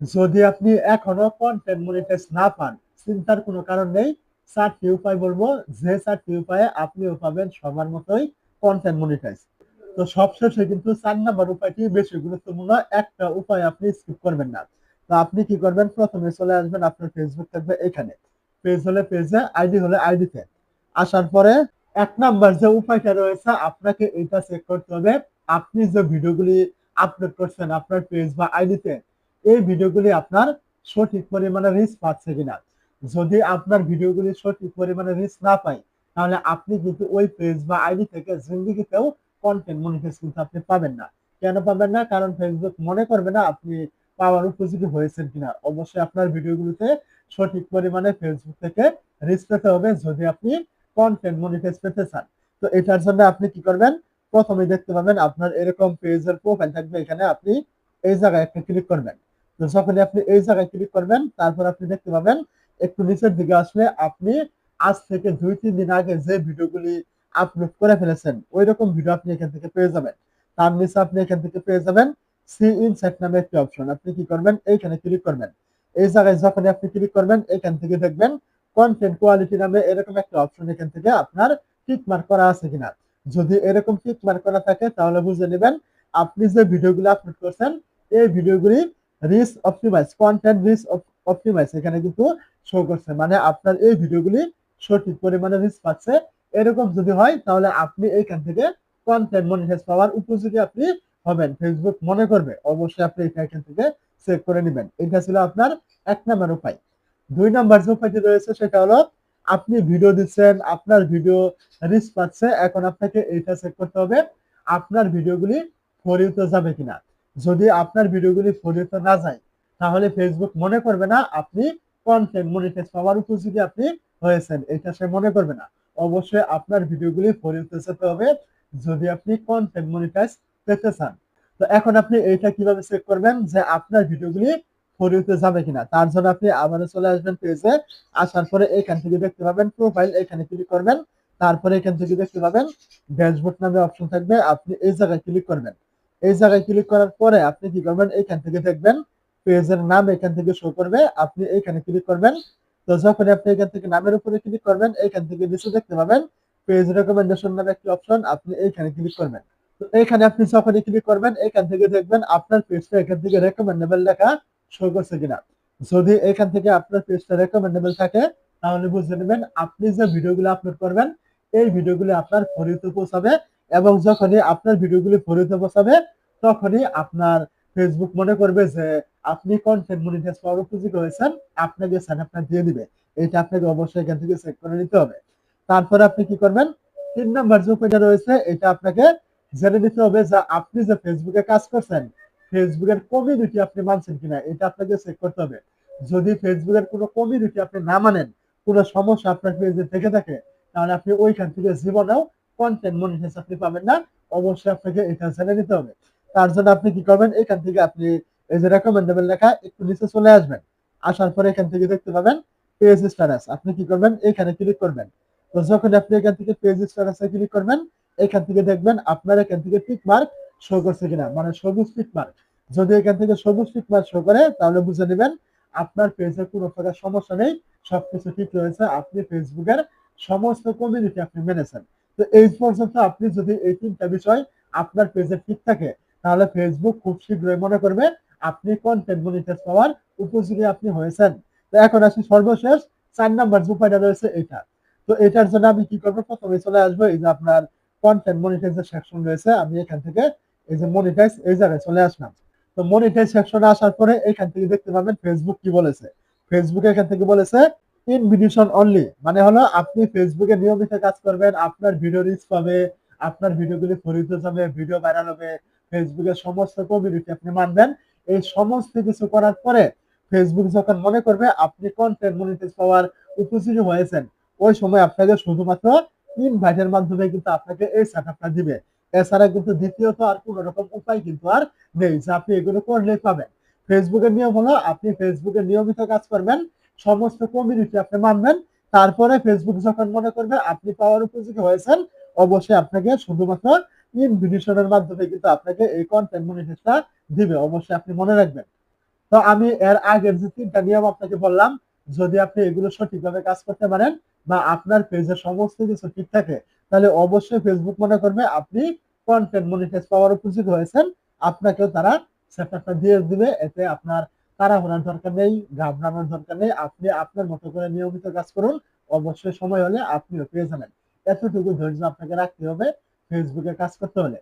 যদি আপনি এখনও কন্টেন্ট মনিটাইজ না পান, চিন্তার কোনো কারণ নেই। চারটি উপায় বলব, যে চারটি উপায়ে আপনিও পাবেন সবার মতোই কন্টেন্ট মনিটাইজ তো সবশেষে কিন্তু চার নাম্বার উপায়টি বেশি গুরুত্বপূর্ণ, একটা উপায় আপনি স্কিপ করবেন না। তো আপনি কি করবেন? প্রথমে চলে আসবেন আপনার ফেসবুক থাকবে এখানে। পেজ হলে পেজে আইডি হলে আইডিতে আসার পরে এক নাম্বার যে উপায়টা রয়েছে, আপনাকে এটা চেক করতে হবে। আপনি যে ভিডিওগুলি আপলোড করছেন আপনার পেজ বা আইডিতে এই ভিডিওগুলি আপনার সঠিক পরিমাণে রিচ পাচ্ছে কিনা। যদি আপনার ভিডিওগুলি সঠিক পরিমাণে রিচ না পায়, তাহলে আপনি কিন্তু ওই পেজ বা আইডি থেকে জিন্দিগিতেও কন্টেন্ট মনিটাইজ কিন্তু আপনি পাবেন না। কেন পাবেন না? কারণ ফেসবুক মনে করবে না আপনি পাওয়ার উপযোগী হয়েছেন কিনা। অবশ্যই আপনার ভিডিওগুলোতে সঠিক পরিমাণে ফেসবুক থেকে রিচ পেতে হবে যদি আপনি কন্টেন্ট মনিটাইজ পেতে চান। তো এটার জন্য আপনি কি করবেন? প্রথমে দেখতে পাবেন আপনার এরকম পেজের প্রোফাইল থাকবে। এখানে আপনি এই জায়গায় একটা ক্লিক করবেন। যখনই আপনি এই জায়গায় ক্লিক করবেন, তারপর আপনি দেখতে পাবেন, একটু নিচের দিকে আসলে আপনি আজ থেকে দুই, তিন দিন আগে যে ভিডিওগুলি আপলোড করে ফেলেছেন ওই রকম ভিডিও আপনি এখান থেকে পেয়ে যাবেন। তার নিচে আপনি এখান থেকে পেয়ে যাবেন সি ইনসাইট নামে একটি অপশন আপনি কি করবেন? এইখানে ক্লিক করবেন। এই জায়গায় যখন আপনি ক্লিক করবেন, এখান থেকে দেখবেন কন্টেন্ট কোয়ালিটি নামে এরকম একটা অপশন এখান থেকে আপনার টিক মার্ক করা আছে কিনা। যদি এরকম টিক মার্ক করা থাকে, তাহলে বুঝে নেবেন আপনি যে ভিডিওগুলো আপলোড করছেন, এই ভিডিওগুলি রিস অপটিমাইজ কন্টেন্ট রিস অপটিমাইজ এখানে কিন্তু শো করছে। মানে আপনার এই ভিডিওগুলি সঠিক পরিমাণে রিচ পাচ্ছে। এরকম যদি হয়, তাহলে আপনি এইখান থেকে কন্টেন্ট মনিটাইজ পাওয়ার উপযোগী আপনি হবেন। ফেসবুক মনে করবে, অবশ্যই আপনি এটা এখান থেকে চেক করে নেবেন। এটা ছিল আপনার এক নাম্বার উপায়। দুই নাম্বার যে উপায়টি রয়েছে, সেটা হলো আপনি ভিডিও দিচ্ছেন, আপনার ভিডিও রিচ পাচ্ছে, এখন আপনাকে এইটা চেক করতে হবে, আপনার ভিডিওগুলি ফরিউতে যাবে কিনা। যদি আপনার ভিডিওগুলি ফরিউতে না যায়, তাহলে ফেসবুক মনে করবে না আপনি কন্টেন্ট মনিটাইজ পাওয়ার উপযোগী আপনি হয়েছেন, এটা সে মনে করবে না। অবশ্যই আপনার ভিডিওগুলি ফরিউতে যেতে হবে যদি আপনি কন্টেন্ট মনিটাইজ পেতে চান। তো এখন আপনি এইটা কীভাবে চেক করবেন যে আপনার ভিডিওগুলি ফরিউতে যাবে কিনা? তার জন্য আপনি আবারও চলে আসবেন পেজে, আসার পরে এখান থেকে দেখতে পাবেন প্রোফাইল এখানে ক্লিক করবেন, তারপরে এখান থেকে দেখতে পাবেন ড্যাশবোর্ড নামে অপশন থাকবে, আপনি এই জায়গায় ক্লিক করবেন। এই জায়গায় ক্লিক করার পরে আপনি কি করবেন? এখান থেকে দেখবেন পেজের নাম এখান থেকে শো করবে। আপনি এখানে ক্লিক করবেন। তো যখন আপনি এখান থেকে নামের উপরে ক্লিক করবেন, এখান থেকে নিচে দেখতে পাবেন পেজ রেকমেন্ডেশন নামে একটি অপশন আপনি এইখানে ক্লিক করবেন। তো এখানে আপনি যখনই ক্লিক করবেন, এখান থেকে দেখবেন আপনার পেজটা এখান থেকে রেকমেন্ডেবল লেখা শো করছে কিনা। যদি এখান থেকে আপনার পেজটা রেকমেন্ডেবল থাকে, তাহলে বুঝে নেবেন আপনি যে ভিডিওগুলো আপলোড করবেন, এই ভিডিওগুলো আপনার ফরিতে পৌঁছাবে। এবং যখনই আপনার ভিডিওগুলি ফরিতে পৌঁছাবে তখনই আপনার ফেসবুক মনে করবে যে, আপনি কন্টেন্ট মনিটাইজ পাওয়ার উপযোগী হয়েছেন, আপনাকে সাইন আপটা দিয়ে দিবে। এটা আপনাকে অবশ্যই এখান থেকে চেক করে নিতে হবে। তারপরে আপনি কি করবেন? তিন নাম্বার যে উপায়টা রয়েছে, এটা আপনাকে জেনে নিতে হবে যে আপনি যে ফেসবুকে কাজ করছেন ফেসবুকের কমিউনিটি আপনি মানছেন কিনা, এটা আপনাকে চেক করতে হবে। যদি ফেসবুকের কোনো কমিউনিটি আপনি না মানেন, কোনো সমস্যা আপনার পেজে থেকে থাকে, তাহলে আপনি ওইখান থেকে জীবনেও কন্টেন্ট মনিটাইজ আপনি পাবেন না, অবশ্যই আপনাকে এটা জেনে নিতে হবে। তার জন্য আপনি কি করবেন? এখান থেকে আপনি এই যে রেকমেন্ডেবল লেখা একটু নিচে চলে আসবেন। আসার পরে এখান থেকে দেখতে পাবেন পেজ স্ট্যাটাস আপনি কি করবেন? এখানে ক্লিক করবেন। তো যখন আপনি এখান থেকে পেজ স্ট্যাটাসে ক্লিক করবেন, এখান থেকে দেখবেন আপনার এখান থেকে টিক মার্ক শো করছে কিনা মানে সবুজ টিক মার্ক যদি এখান থেকে সবুজ টিক মার্ক শো করে, তাহলে বুঝে নেবেন আপনার পেজে কোনো প্রকার সমস্যা নেই, সবকিছু ঠিক রয়েছে, আপনি ফেসবুকের সমস্ত কমিউনিটি আপনি মেনেছেন। তো এই পর্যন্ত আপনি যদি এই তিনটা বিষয় আপনার পেজে ঠিক থাকে, তাহলে ফেসবুক খুব শীঘ্রই মনে করবে আপনি কন্টেন্ট মনিটাইজ পাওয়ার উপযোগী আপনি হয়েছেন। তো এখন আসি সর্বশেষ, চার নাম্বার যে উপায়টা রয়েছে এটা। তো এটার জন্য আমি কি করব? প্রথমে চলে আসব, এই যে আপনার কন্টেন্ট মনিটাইজের সেকশন রয়েছে, আমি এখান থেকে এই যে মনিটাইজ এই জায়গায় চলে আসলাম। তো মনিটাইজ সেকশনে আসার পরে এখান থেকে দেখতে পাবেন ফেসবুক কি বলেছে। ফেসবুকে এখান থেকে বলেছে ইনভিটেশন অনলি মানে হলো, আপনি ফেসবুকে নিয়মিত কাজ করবেন, আপনার ভিডিও রিচ পাবে, আপনার ভিডিওগুলি ফরিতে যাবে ভিডিও ভাইরাল হবে ফেসবুকের সমস্ত কমিউনিটি আপনি মানবেন। এই সমস্ত কিছু করার পরে ফেসবুক যখন মনে করবে, আপনি কন্টেন্ট মনিটাইজ পাওয়ার উপযোগী হয়েছেন, ওই সময় আপনাকে শুধুমাত্র ইনভাইটের মাধ্যমে কিন্তু আপনাকে এই সেটআপটা দিবে। এছাড়া কিন্তু দ্বিতীয়ত আর কোন রকম উপায় কিন্তু আর নেই যে আপনি এগুলো করলেই পাবেন। ফেসবুকের নিয়ম হলো, আপনি ফেসবুকে নিয়মিত কাজ করবেন সমস্ত কমিউনিটি আপনি মানবেন, তারপরে ফেসবুক যখন মনে করবে আপনি পাওয়ার উপযোগী হয়েছেন, অবশ্যই আপনাকে শুধুমাত্র ইনভিটেশনের মাধ্যমে কিন্তু আপনাকে এই কন্টেন্ট মনিটাইজটা দিবে, অবশ্যই আপনি মনে রাখবেন। তো আমি এর আগের যে তিনটা নিয়ম আপনাকে বললাম, যদি আপনি এগুলো সঠিকভাবে কাজ করতে পারেন বা আপনার পেজে সমস্ত কিছু ঠিক থাকে, তাহলে অবশ্যই ফেসবুক মনে করবে আপনি কন্টেন্ট মনিটাইজ পাওয়ার উপযোগী হয়েছেন, আপনাকেও তারা সেটআপটা দিয়ে দিবে, এতে আপনার তাড়াহুড়ার দরকার নেই, ঘাবড়ানোর দরকার নেই। আপনি আপনার মতো করে নিয়মিত কাজ করুন, অবশ্যই সময় হলে আপনিও পেয়ে যাবেন। এতটুকু ধৈর্য আপনাকে রাখতে হবে ফেসবুকে কাজ করতে হলে।